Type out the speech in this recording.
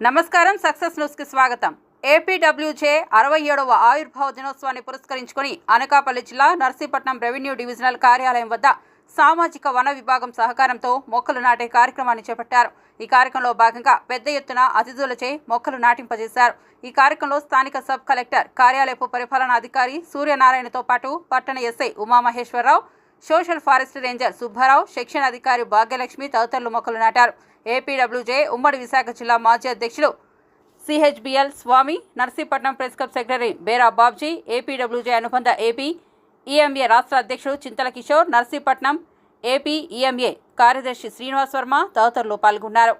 నమస్కారం సక్సెస్ న్యూస్కి స్వాగతం. ఏపీడబ్ల్యూజే అరవై ఏడవ ఆయుర్భావ దినోత్సవాన్ని పురస్కరించుకొని అనకాపల్లి జిల్లా నర్సీపట్నం రెవెన్యూ డివిజనల్ కార్యాలయం వద్ద సామాజిక వన విభాగం సహకారంతో మొక్కలు నాటే కార్యక్రమాన్ని చేపట్టారు. ఈ కార్యక్రమంలో భాగంగా పెద్ద ఎత్తున అతిథులచే మొక్కలు నాటింపజేశారు. ఈ కార్యక్రమంలో స్థానిక సబ్ కలెక్టర్ కార్యాలయపు పరిపాలనా అధికారి సూర్యనారాయణతో పాటు పట్టణ SI Umamaheswararao social forest ranger Subbarao section అధికారి భాగ్యలక్ష్మి తదితరులు మొక్కలు నాటారు. ఏపీడబ్ల్యూజే ఉమ్మడి విశాఖ జిల్లా మాజీ అధ్యక్షులు CHBL Swamy Narsipatnam press club secretary Bera Babji APWJ అనుబంధ ఏపీ ఈఎంఏ రాష్ట్ర అధ్యక్షుడు చింతల కిషోర్ నర్సీపట్నం ఏపీ ఈఎంఏ కార్యదర్శి శ్రీనివాస్ వర్మ తదితరులు పాల్గొన్నారు.